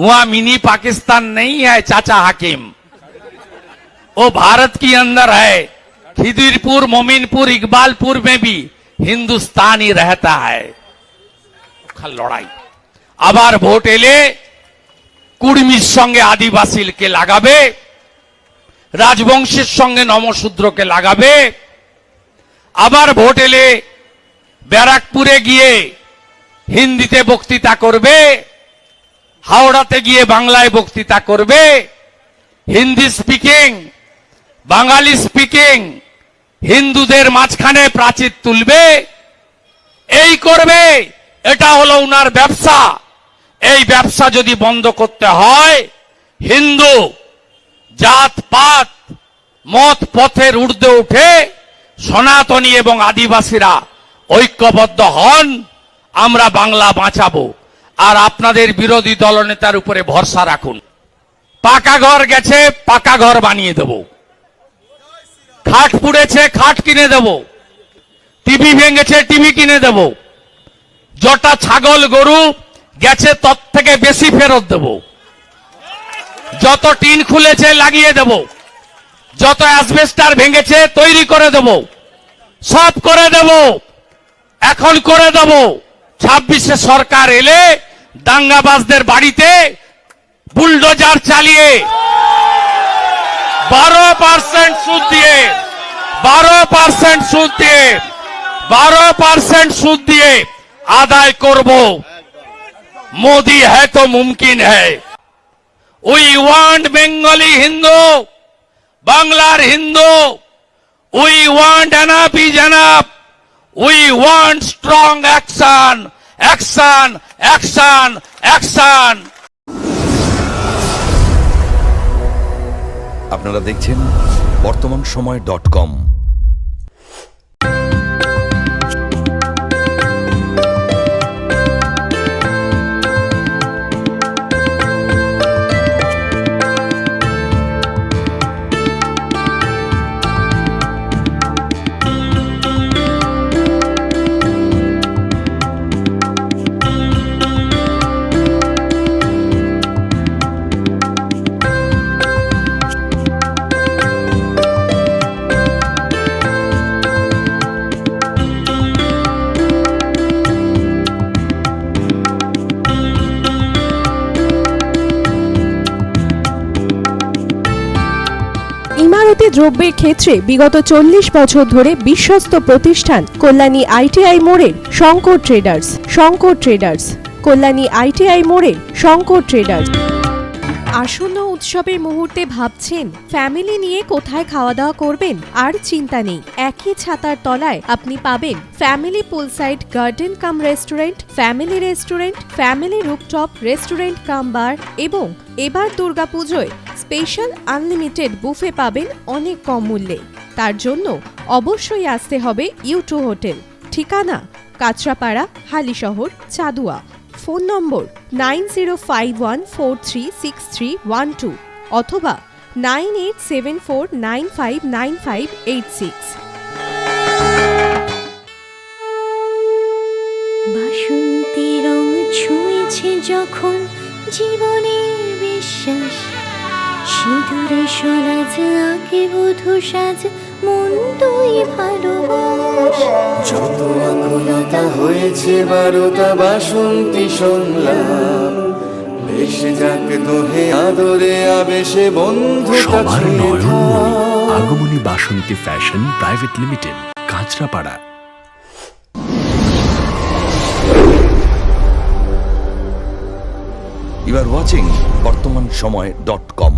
वहां मिनी पाकिस्तान नहीं है चाचा हाकिम वो भारत के अंदर है खिदिरपुर मोमिनपुर इकबालपुर में भी हिंदुस्तान ही रहता है ওখানে লড়াই আবার ভোট এলে কুর্মির সঙ্গে আদিবাসীকে লাগাবে রাজবংশের সঙ্গে নমশূদ্রকে লাগাবে আবার ভোট এলে ব্যারাকপুরে গিয়ে হিন্দিতে বক্তৃতা করবে হাওড়াতে গিয়ে বাংলায় বক্তৃতা করবে। হিন্দি স্পিকিং বাঙালি স্পিকিং হিন্দুদের মাঝখানে প্রাচীর তুলবে। এই করবে, এটা হলো উনার ব্যবসা। এই ব্যবসা যদি বন্ধ করতে হয়, হিন্দু জাত, পাত, মত, পথের ঊর্ধ্বে উঠে সনাতনী এবং আদিবাসীরা ঐক্যবদ্ধ হন, আমরা বাংলা বাঁচাবো। আর আপনাদের বিরোধী দলনেতার উপরে ভরসা রাখুন। পাকা ঘর গেছে, পাকা ঘর বানিয়ে দেব। খাট পুড়েছে, খাট কিনে দেব। টিভি ভেঙেছে, টিভি কিনে দেব। যটা ছাগল, গরু গেছে তত থেকে বেশি ফেরত দেব। যত টিন খুলেছে, লাগিয়ে দেব। যত অ্যাসবেস্টার ভেঙেছে, তৈরি করে দেব। সব করে দেব। এখন করে দেব। ছাব্বিশে সরকার এলে দাঙ্গাবাজদের বাড়িতে বুলডোজার চালিয়ে বারো পার্সেন্ট সুদ দিয়ে, বারো পার্সেন্ট সুদ দিয়ে, বারো পার্সেন্ট সুদ দিয়ে আদায় করব। মোদি হ্যাঁ তো মুমকিন হ্যাঁ উই ওয়ান্ট বেঙ্গলি হিন্দু, বাংলার Hindu we want enough is enough we want strong action action action action আপনারা দেখছেন বর্তমান সময় ডট কম। ইমারতি দ্রব্যের ক্ষেত্রে বিগত চল্লিশ বছর ধরে বিশ্বস্ত প্রতিষ্ঠান কল্যাণী আইটিআই মোড়ের Shankar traders Shankar traders, Kalyani ITI মোড়ের শঙ্কর ট্রেডার্স। আসন্ন উৎসবের মুহূর্তে ভাবছেন, ফ্যামিলি নিয়ে কোথায় খাওয়া দাওয়া করবেন? আর চিন্তা নেই, একই ছাতার তলায় আপনি পাবেন family poolside garden cum restaurant, family restaurant, family rooftop restaurant, cum bar এবং এবার দুর্গাপুজোয় স্পেশাল আনলিমিটেড বুফে পাবেন অনেক কম মূল্যে। তার জন্য অবশ্যই আসতে হবে ইউটু হোটেল। ঠিকানা Kanchrapara, Halisahar, Chadua. Phone number nine zero five one four three six three one two অথবা nine eight seven four nine five nine five eight six. সিঁদুরে সরাজ আগে বধু সাজ মন তুই ভালোবাস। যত আকুলতা হয়েছে বারোটা বাসন্তী শুনলাম। বেশে যাক দোহে আদরে আবেশে বন্ধুতা সবার আগমনী Basanti fashion private limited Kanchrapara. You are watching Bartaman Samay dot com